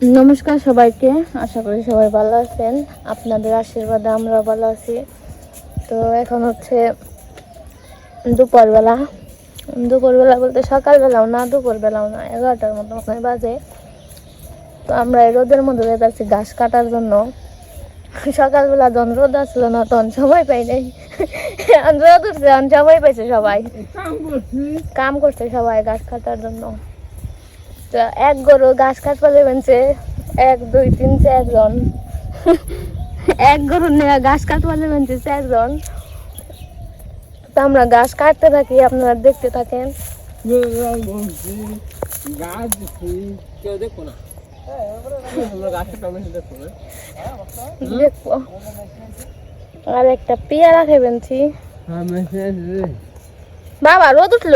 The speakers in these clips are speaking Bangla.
নমস্কার সবাইকে আশা করি সবাই ভালো আছেন। আপনাদের আশীর্বাদে আমরা ভালো আছি। তো এখন হচ্ছে দুপুরবেলা। দুপুরবেলা বলতে সকালবেলাও না দুপুরবেলাও না এগারোটার মতো হয় বাজে। তো আমরা এই রোদের মধ্যে যাচ্ছি ঘাস কাটার জন্য। সকালবেলা যখন রোদ আসলো না তখন সময় পাই নাই। রোদ উঠছে সময় পাইছে সবাই। কাম করছে। সবাই গাছ কাটার জন্য। এক গরু গাছ কাটতে লেবেনছে এক, দুই, তিন, চারজন। এক গরু নিয়ে গাছ কাটতে লেবেনছে চারজন। তো আমরা গাছ কাটতে থাকি, আপনারা দেখতে থাকেন। আর একটা পেয়ারা খেবেনছি বাবা, রোদ উঠল?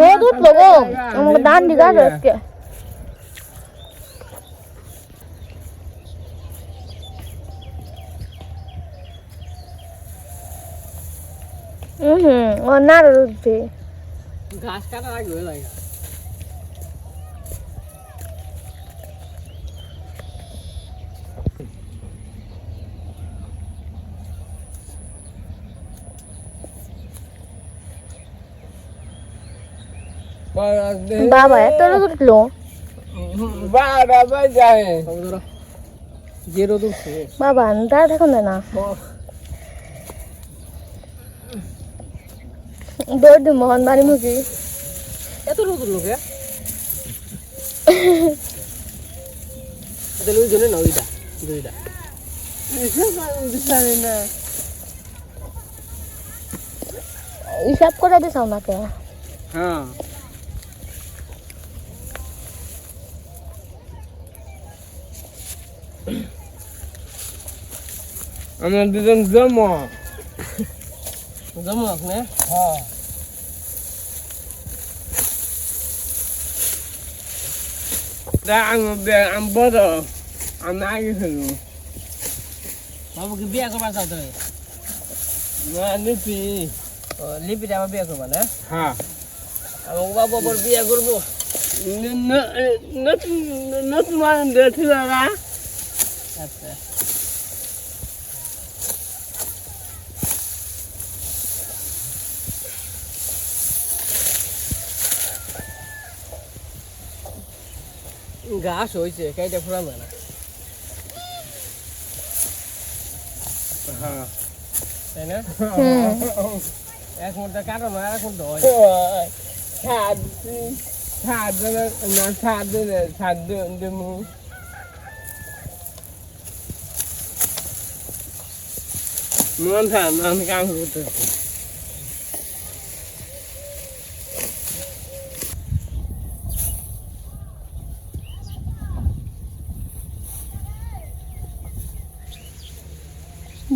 রোদ উঠল গো। আমাকে দান দিঘা আজকে। হুম, ও নাড় উঠছে ঘাস কাটা লাগবে লাগে বাবা এত রোদ উঠল। বারা বাজায় যে রোদ উঠছে বাবা দাঁড়া থাকুন না দৌড় দিম মোহন বাড়ি মুখি এত রোদ উঠল কে? তাহলে ওই জন্য না ওইটা দুইটা হিসাব করে দিস আমাকে। হ্যাঁ। আমরা দুজন জমা। জমা না? হ্যাঁ। আমি আমি বড় আমি আগে ফেলব বাবুকে বিয়ে করবার চাও তুমি? না ও লিপিটা আবার বিয়ে করবা না? হ্যাঁ। আমার বাবু আবার বিয়ে করব। নতুন আচ্ছা। ঘাস হয়েছে কাইটা ফুরাবে না। হ্যাঁ। তাই না? এক মুহূর্তে কাটো না এক হয়। দেবো। মন থাক কাম করতেছি।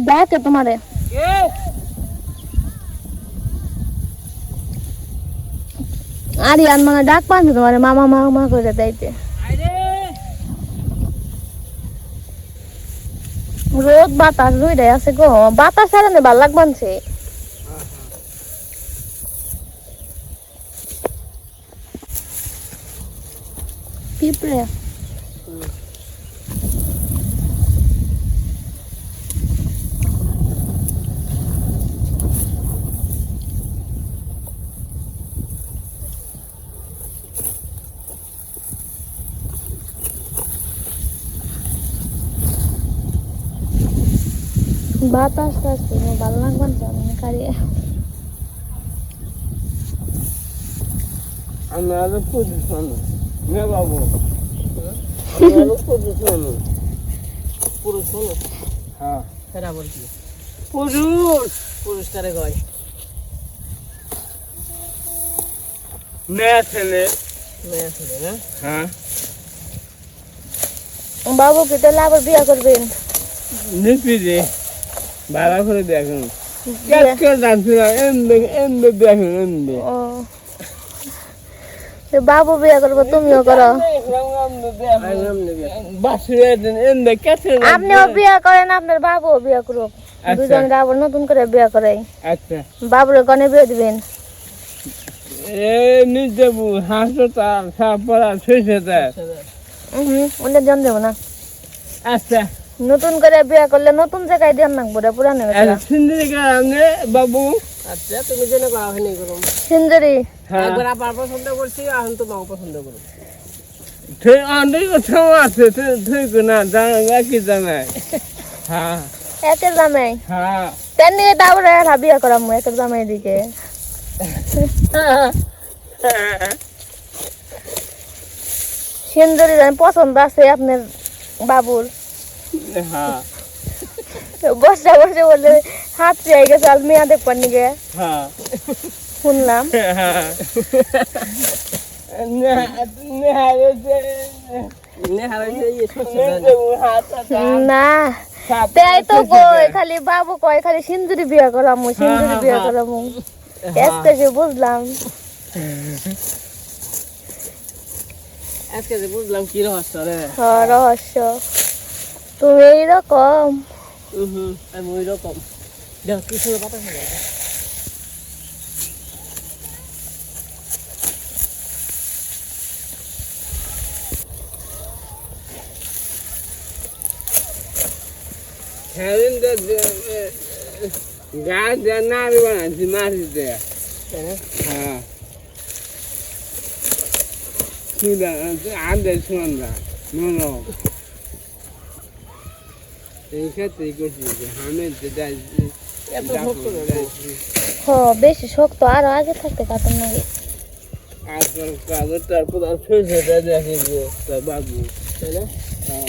ডাকে তোমারে আরে আর মানে ডাক পাচ্ছি তোমারে মামা মামা করে যাইতে রোদ বাতাস দুইটাই আছে গো। বাতাস ছাড়ানে ভালো লাগবানছে পিঁপড়ে। বাতাস আসছে ভালো লাগবানছে আমি কারিয়ে আমি আরও পজিশন নে বাবু। আরও পজিশন পুরুষ হলো হ্যাঁ। সেটা আবার কি? পুরুষ। পুরুষ কারে কয়? নে ছেলে। মেয়ে ছেলে না? হ্যাঁ। বাবু কি তাহলে আবার বিয়া করবেন? নিপি রে। ভালো করে দেখুন। বাবু বিয়া করব তুমিও করো। আপনিও বিয়া করেন আপনার বাবুও বিয়া করুক। আচ্ছা। দুজনকে আবার নতুন করে বিয়ে করাই। আচ্ছা। বাবুরে কনে বিয়ে দিবেন? এ নিজে হাসপাতাল সাপড়া শুয়েছে দেয় জন দেবো না। আচ্ছা। নতুন করে বিয়ে করলে নতুন জায়গায় দেন নাকবো রে পুরানো আচ্ছা সিন্দিরি গ্রামে বাবু? আচ্ছা তুমি হয়নি করুন সিন্দুরি। হ্যাঁ। একবার আবার পছন্দ করছি এখন তো পছন্দ করুন তুই অনেক কোথাও আছে তুই তুই না জানা জানাই হ্যাঁ। একের জামাই। হ্যাঁ। নিয়ে তারপরে আর বিয়ে করাম একের জামাই দিকে। সিন্দুরি জানি পছন্দ আছে আপনার বাবুর। হ্যাঁ। বসে বসে বললে হাত পেয়ে গেছে আর মেয়া দেখবার নিকে হ্যাঁ। শুনলাম। না। তাই তো কই খালি বাবু কয় খালি সিন্দুরি বিয়ে করাম সিন্দুরি বিয়ে করাম। এসতে বুঝলাম। আজকে যে বুঝলাম কি রহস্য রে। হ, রহস্য তুমি এইরকম হুম আমি ওই রকম দেখ কি সুন্দর পাতা খাবে সেদিন তো গাছ নাড়ি বানাচ্ছি মাটিতে হ্যাঁ সুদা আদে সুন্দা মনো এই ক্ষেত্রে করছি যে আমি যেটা এত শক্ত না গো। হ বেশি শক্ত আরও আগে থাকতে কাটুন নাকি হ্যাঁ।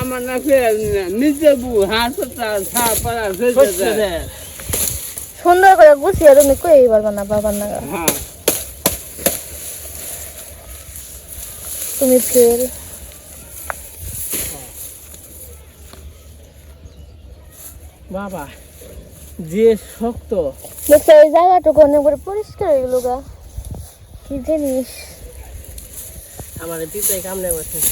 আমার না নিজে বু সুন্দর করে গুছিয়ে তুমি কই পারবা না বাবার না হ্যাঁ। তুমি ফেল বাবা যে শক্ত। দেখছ এই জায়গাটুকু অনেক করে পরিষ্কার হয়ে গেল গা। কি জিনিস? আমার পিঁপড়ে কামড়ে শেষ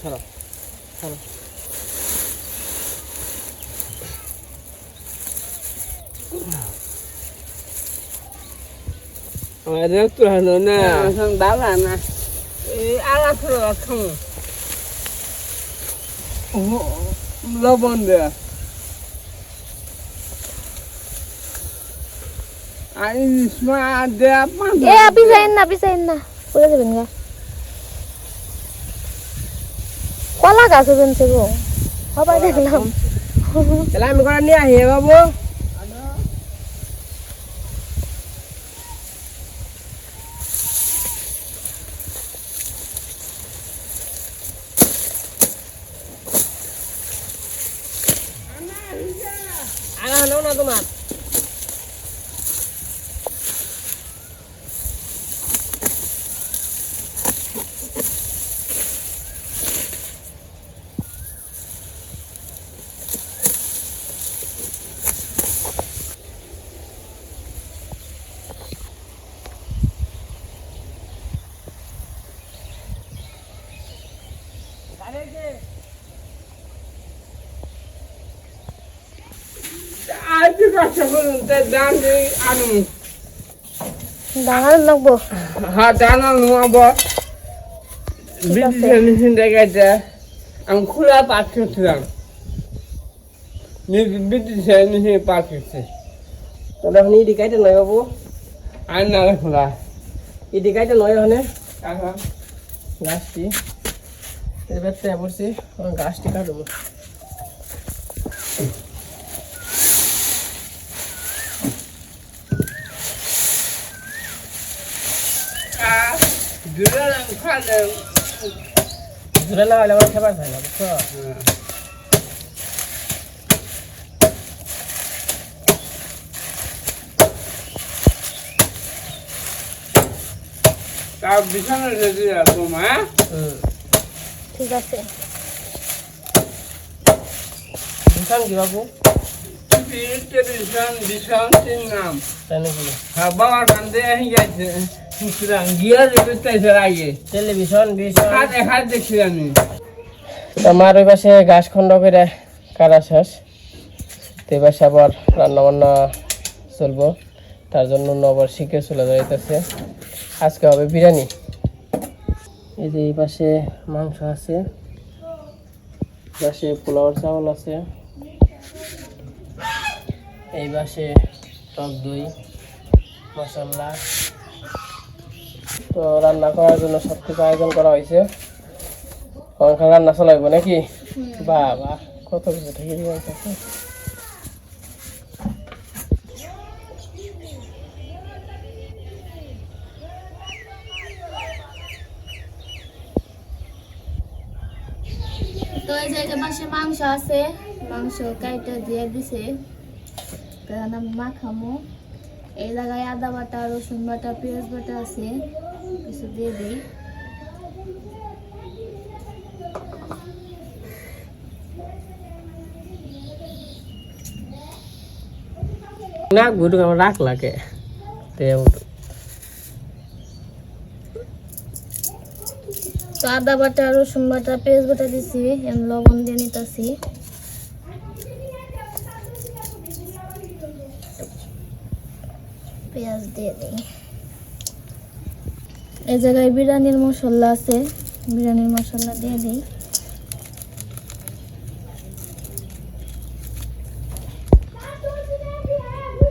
ছাড়ো, ছাড়ো, হলো না এখন বাবা না এই আলা ফেলো রাখুন লবণ দে আই ইসমা দে পাঁচ এ পিছাইন না পিছাইন না পড়ে যাবেন গা কলা গাছ বেনছে গো সবাই দেখলাম তাহলে আমি করে নিয়ে আহি বাবু আগা নাও না তোমার আজ কষ্ট করুন তে দাম দিয়ে আনুন ডাঙার লাগবো হ্যাঁ জানো নোয়াবো বিদ্যুৎ দেখাইছে আমি খোলা পাঠ করছিলাম বিদ্যুৎ মেশিন পাঠ করছে তোমরা এখন ইডি কাইতে নয় আর না খোলা ইডি কাইতে নয় ওখানে গাছটি এবার তো পড়ছি গাছটি কাটবো দূরে খালে ধরে না হলে আমার খেবার খাই না বুঝছ তার বিছানা রেডি রাখো মা হুম ঠিক আছে বুঝলাম কি বাবু টিভি টেলিভিশন ভীষণ তিন নাম তাই নাকি হ্যাঁ বাবা কান্দে টেলিভিশন হাত এক দেখছি আমি আমার ওই পাশে ঘাস খন্ড করে কাটা শেষ। তো এই পাশে আবার রান্না বান্না চলবো। তার জন্য আবার শিখে চলে যাইতেছে। আজকে হবে বিরিয়ানি। এই যে এই পাশে মাংস আছে। পাশে পোলাওর চাউল আছে। এই পাশে টক দই, মশলা। তো রান্না করার জন্য সব কিছু আয়োজন করা হয়েছে। পঙ্খা রান্না চালাইব নাকি? বাবা কত কিছু তো। এই পাশে মাংস আছে মাংস কাইটা দিয়ে দিছে। কারণ আমি মাখামো। এই জায়গায় আদা বাটা রসুন বাটা পেঁয়াজ বাটা আছে। কিছু দিয়ে দিই না আমার রাখ লাগে। তে আদা বাটা রসুন বাটা পেঁয়াজ বাটা দিছি লবণ দিয়ে নিতেছি। পেঁয়াজ দিয়ে দিই। এই জায়গায় বিরিয়ানির মশলা আছে। বিরিয়ানির মশলা দিয়ে দিই।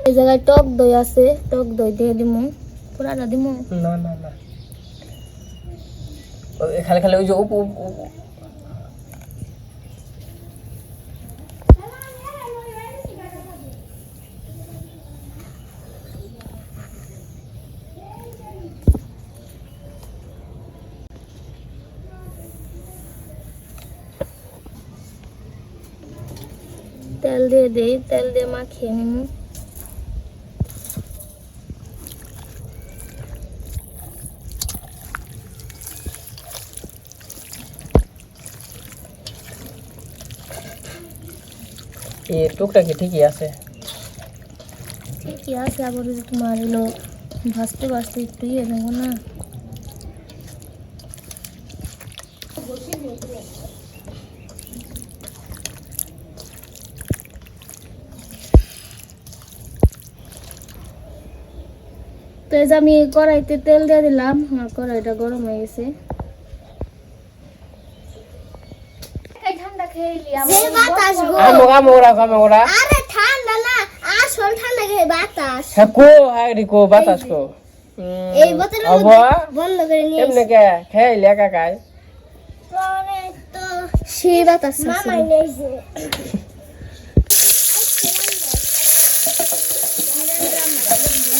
এই জায়গায় টক দই আছে। টক দই দিয়ে দিব পুরাটা দিব না না না। খালি খালি ওই যে উপ দিয়ে দিই তেল দিয়ে মাখিয়ে নিব। এই টুকটা কি ঠিকই আছে? ঠিকই আছে আবার যদি তোমার এলো ভাজতে ভাজতে একটু ইয়ে দেবো না। তো যে আমি কড়াইতে তেল দিয়ে দিলাম। আমার কড়াইটা গরম হয়ে গেছে। ঠান্ডা খেয়ে যে বাতাস গো আমো আমো ওরা আমো ওরা আরে ঠান্ডা না আসল ঠান্ডা গে বাতাস হ্যাঁ কো হাই রে কো বাতাস কো এই বোতলের আবো মধ্যে বন্ধ করে নিয়ে এমনে কে খাইলে কাকাই পরে তো সেই বাতাস মামাই নেইছে কেন রে বসে বসে বাবা জামা কাপড় পাল্টানো না যা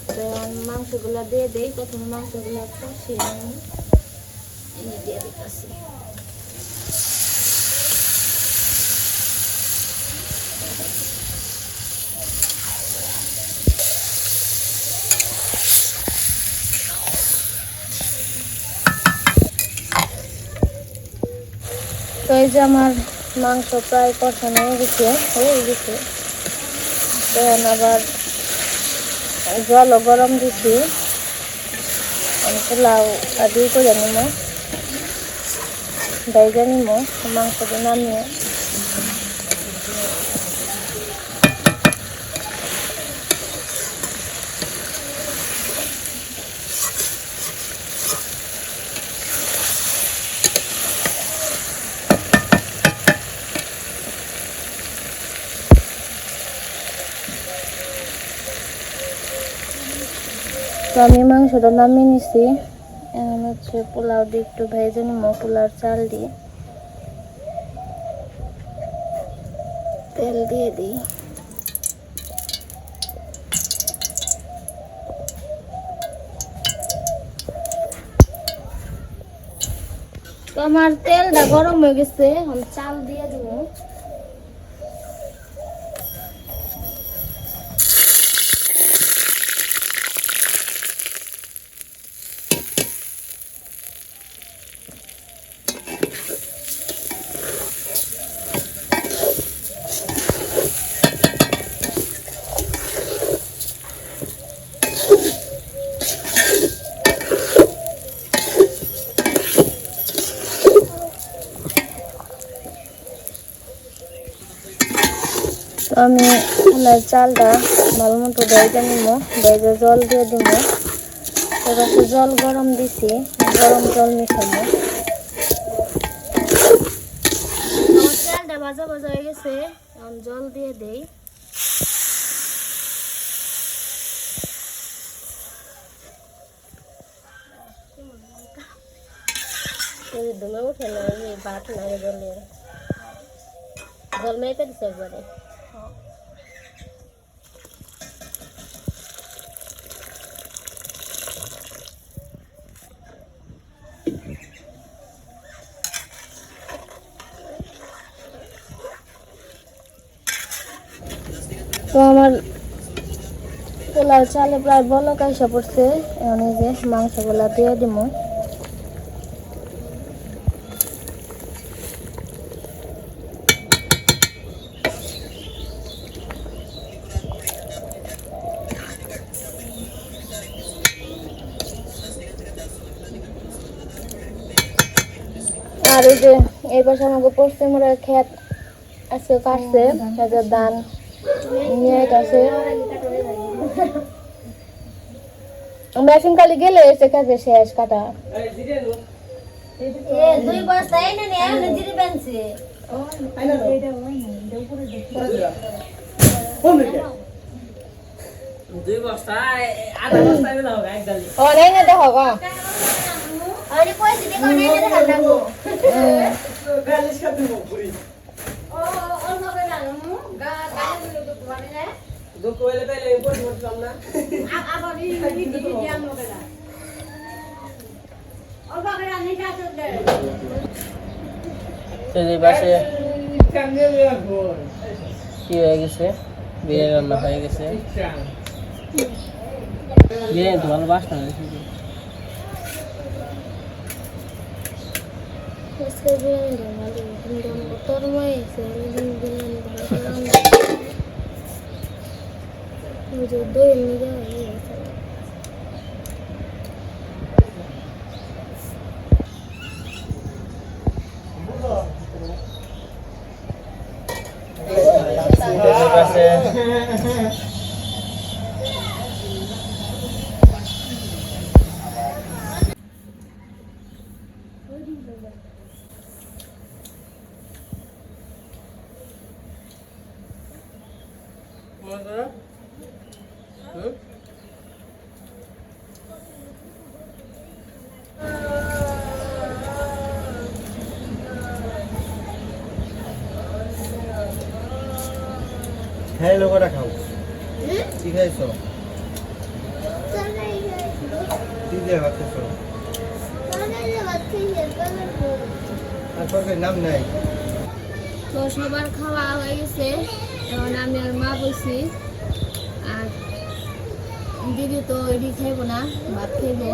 তো মাংসগুলা দিয়ে দেই। প্রথমে মাংসগুলা কষিয়ে যে দিয়ে দিতেছি। এই যে আমার মাংস প্রায় কষানো হয়ে গেছে হয়ে গেছে। আবার জলও গরম দিছি। পোলাও আদি করে নিব বাইজা নিব মাংস নামিয়ে। আমি মাংসটা নামিয়ে নিছি। এখন হচ্ছে পোলাও দিয়ে একটু ভেজে নিব, পোলাওর চাল দিয়ে। তেল দিয়ে দিই। আমার তেলটা গরম হয়ে গেছে আমি চাল দিয়ে দিব। আমি চালটা ভালো মতো বেজে নিব বেজে জল দিয়ে দিব এবার জল গরম দিছি, গরম জল মিশাবো। গেছে, এখন জল দিয়ে দেই। উঠে জল মেপে দিছে একবারে। তো আমার পোলাও চালে প্রায় বলক আইসা পড়ছে। এই যে মাংসগুলা দিয়ে দিব আর এই যে, এই পাশে আমাকে পশ্চিম মোড়ের ক্ষেত আজকে কাটছে ধান। নিয়ে গেছে আমরা কালি গেলে এসে কাজে শেষ কাটা দুই বস্তা এনে নিয়ে এনে দিদি বেনছে দুই বস্তা আধা বস্তা এনে দাও এক ও নেই না গো আরে পয়সা দিয়ে কোন এনে দেখাল না গো দুঃখ কি হয়ে গেছে? বিরিয়ানি রান্না হয়ে গেছে। বিরিয়ানি তো ভালো বাসনা হয়েছে। বিরিয়ানি তোর মই আছে বিরিয়ানি ভালো ওই যে দই নিয়ে যাওয়া হয়ে গেছে এই পাশে হুম? হ্যাঁ লোকটা খাও কি খাইছো কি দিয়ে ভাত খাইছো তারপর নাম নাই তো সবার খাওয়া হয়ে গেছে এখন আমি আর মা বসি আর দিদি তো এডি খাইব না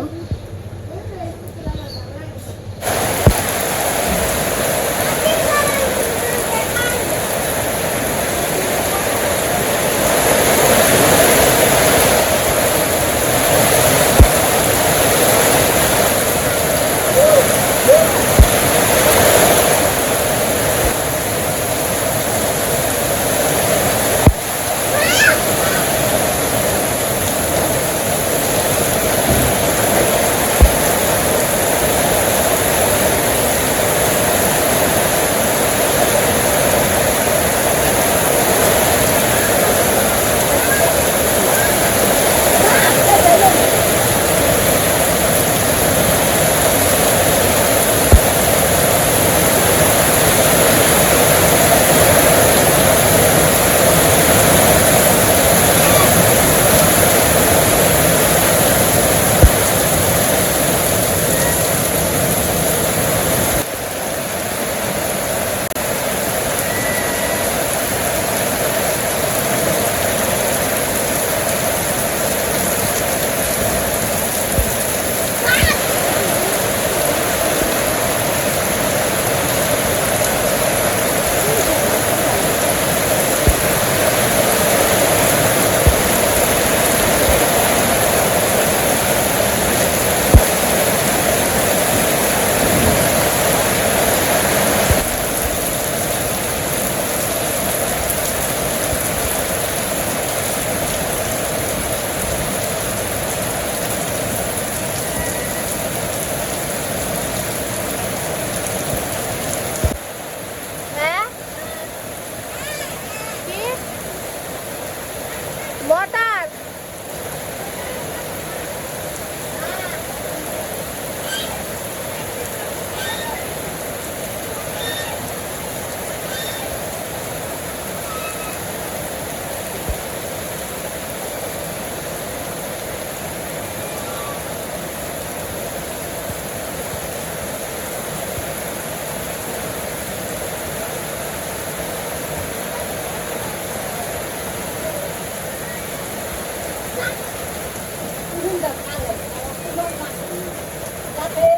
ভাত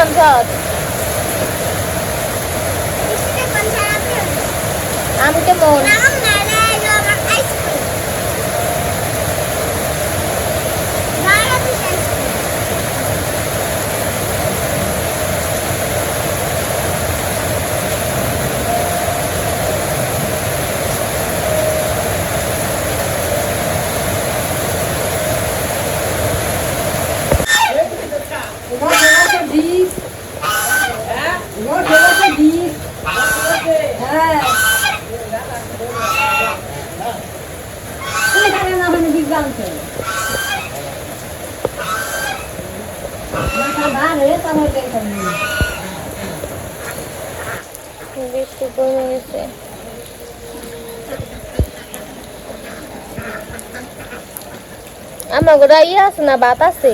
বৃষ্টি তো সব বৃষ্টিতে কোন জায়গাতে? আমি কেমন নাম না রে, আমার আইসক্রিম। বাংলাদেশ আইসক্রিম। বৃষ্টি কমে গেছে। আমার গোটা ইয়ে আছে না বাত আছে।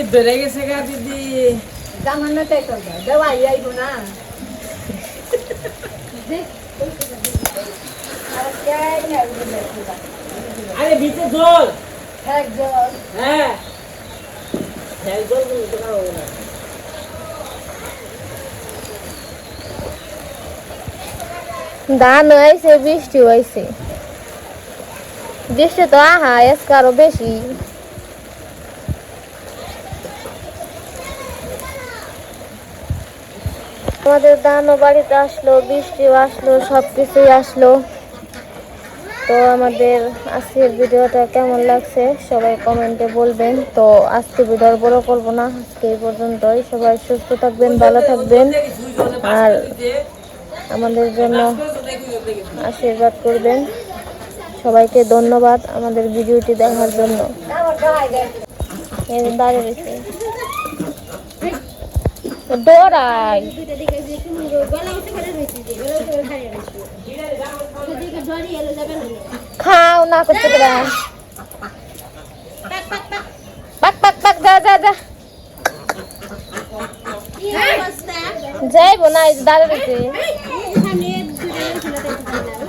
শীত ধরে গেছে গা দিদি। আরে ভিতরে জল। হ্যাঁ হ্যাঁ। জলগুলো তো না। ধান হয়েছে বৃষ্টি হয়েছে। বৃষ্টি তো আহা আরও বেশি। আমাদের ধানও বাড়িতে আসলো, বৃষ্টিও আসলো সব কিছুই আসলো। তো আমাদের আজকের ভিডিওটা কেমন লাগছে সবাই কমেন্টে বলবেন। তো আজকে ভিডিও আর বড় করব না, আজকে এই পর্যন্তই। সবাই সুস্থ থাকবেন, ভালো থাকবেন। আর আমাদের জন্য আশীর্বাদ করবেন। সবাইকে ধন্যবাদ আমাদের ভিডিওটি দেখার জন্য। দাঁড়িয়ে ডোরাই খাও না করতে পারা পাক পাক পাক যা যা যা। কি না এই